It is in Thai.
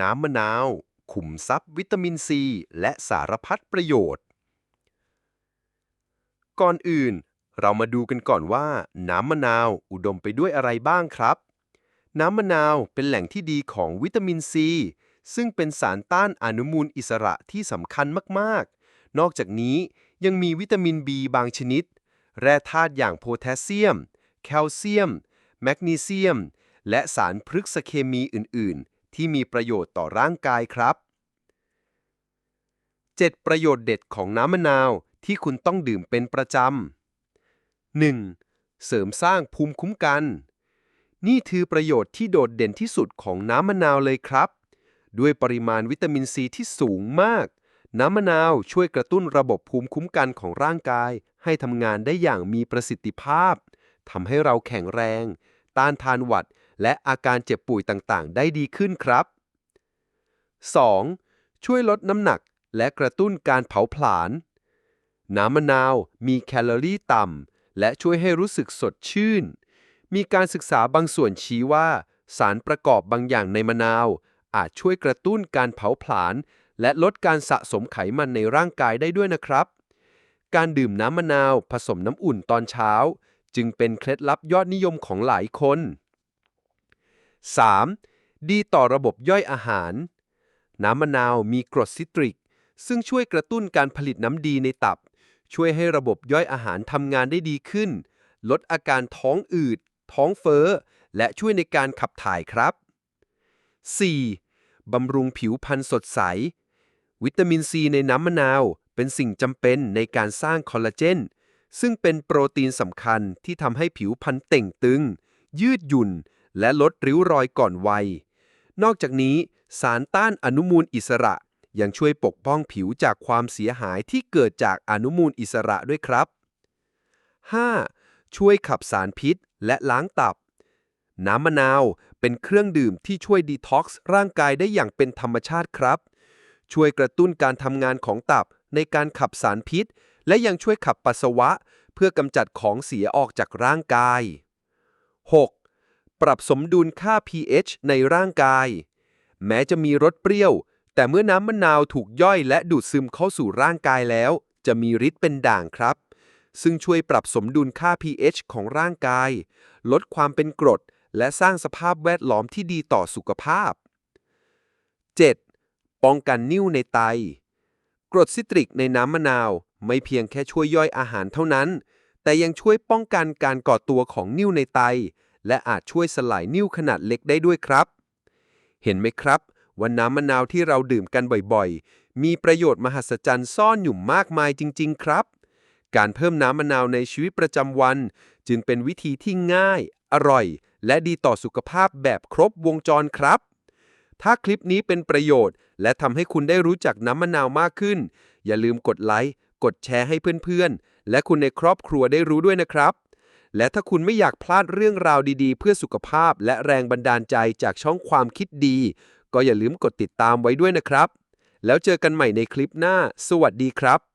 น้ำมะนาว ขุมทรัพย์วิตามินซี และสารพัดประโยชน์ ก่อนอื่น เรามาดูกันก่อนว่า น้ำมะนาวอุดมไปด้วยอะไรบ้างครับ น้ำมะนาวเป็นแหล่งที่ดีของวิตามินซี ซึ่งเป็นสารต้านอนุมูลอิสระที่สำคัญมากๆ นอกจากนี้ยังมีวิตามิน B บางชนิด แร่ธาตุอย่างโพแทสเซียม แคลเซียม แมกนีเซียม และสารพฤกษเคมีอื่นๆ ที่มีประโยชน์ต่อร่างกายครับ 7 ประโยชน์เด็ดของน้ำมะนาวที่คุณต้องดื่มเป็นประจำ 1. เสริมสร้างภูมิคุ้มกัน นี่คือประโยชน์ที่โดดเด่นที่สุดของน้ำมะนาวเลยครับ ด้วยปริมาณวิตามินซีที่สูงมาก น้ำมะนาวช่วยกระตุ้นระบบภูมิคุ้มกันของร่างกาย ให้ทำงานได้อย่างมีประสิทธิภาพทำให้เราแข็งแรง ต้านทานหวัด และอาการเจ็บป่วยต่างๆ ได้ดีขึ้นครับ 2. ช่วยลดน้ำหนักและกระตุ้นการเผาผลาญ น้ำมะนาวมีแคลอรี่ต่ำ และช่วยให้รู้สึกสดชื่น มีการศึกษาบางส่วนชี้ว่า สารประกอบบางอย่างในมะนาว อาจช่วยกระตุ้นการเผาผลาญและลดการสะสมไขมันในร่างกายได้ด้วยนะครับ การดื่มน้ำมะนาวผสมน้ำอุ่นตอนเช้า จึงเป็นเคล็ดลับยอดนิยมของหลายคน 3. ดีต่อระบบย่อยอาหาร น้ำมะนาวมีกรดซิตริก ซึ่งช่วยกระตุ้นการผลิตน้ำดีในตับ ช่วยให้ระบบย่อยอาหารทำงานได้ดีขึ้น ลดอาการท้องอืด ท้องเฟ้อ และช่วยในการขับถ่ายครับ 4. บำรุงผิวพรรณสดใส วิตามินซีในน้ำมะนาวเป็นสิ่งจำเป็นในการสร้างคอลลาเจน ซึ่งเป็นโปรตีนสำคัญที่ทำให้ผิวพรรณเต่งตึง ยืดหยุ่น และลดริ้วรอยก่อนวัย นอกจากนี้สารต้านอนุมูลอิสระ ยังช่วยปกป้องผิวจากความเสียหายที่เกิดจากอนุมูลอิสระด้วยครับ 5. ช่วยขับสารพิษและล้างตับ น้ำมะนาวเป็นเครื่องดื่มที่ช่วยดีท็อกซ์ร่างกายได้อย่างเป็นธรรมชาติครับ ช่วยกระตุ้นการทำงานของตับในการขับสารพิษ และยังช่วยขับปัสสาวะ เพื่อกำจัดของเสียออกจากร่างกาย 6. ปรับสมดุลค่า pH ในร่างกาย แม้จะมีรสเปรี้ยว แต่เมื่อน้ำมะนาวถูกย่อยและดูดซึมเข้าสู่ร่างกายแล้ว จะมีฤทธิ์เป็นด่างครับ ซึ่งช่วยปรับสมดุลค่า pH ของร่างกาย ลดความเป็นกรด และสร้างสภาพแวดล้อมที่ดีต่อสุขภาพ 7. ป้องกันนิ่วในไต กรดซิตริกในน้ำมะนาวไม่เพียงแค่ช่วยย่อยอาหารเท่านั้น แต่ยังช่วยป้องกันการก่อตัวของนิ่วในไต และอาจช่วยสลายนิ่วขนาดเล็กได้ด้วยครับ เห็นไหมครับว่าน้ำมะนาวที่เราดื่มกันบ่อยๆ มีประโยชน์มหัศจรรย์ซ่อนอยู่มากมายจริง ๆ ครับ การเพิ่มน้ำมะนาวในชีวิตประจำวัน จึงเป็นวิธีที่ง่าย อร่อย และดีต่อสุขภาพแบบครบวงจรครับ ถ้าคลิปนี้เป็นประโยชน์ และทำให้คุณได้รู้จักน้ำมะนาวมากขึ้น อย่าลืมกดไลค์ กดแชร์ให้เพื่อนๆ และคุณในครอบครัวได้รู้ด้วยนะครับ และถ้าคุณไม่อยากพลาดเรื่องราวดีๆ เพื่อสุขภาพและแรงบันดาลใจจากช่องความคิดดี ก็อย่าลืมกดติดตามไว้ด้วยนะครับ แล้วเจอกันใหม่ในคลิปหน้า สวัสดีครับ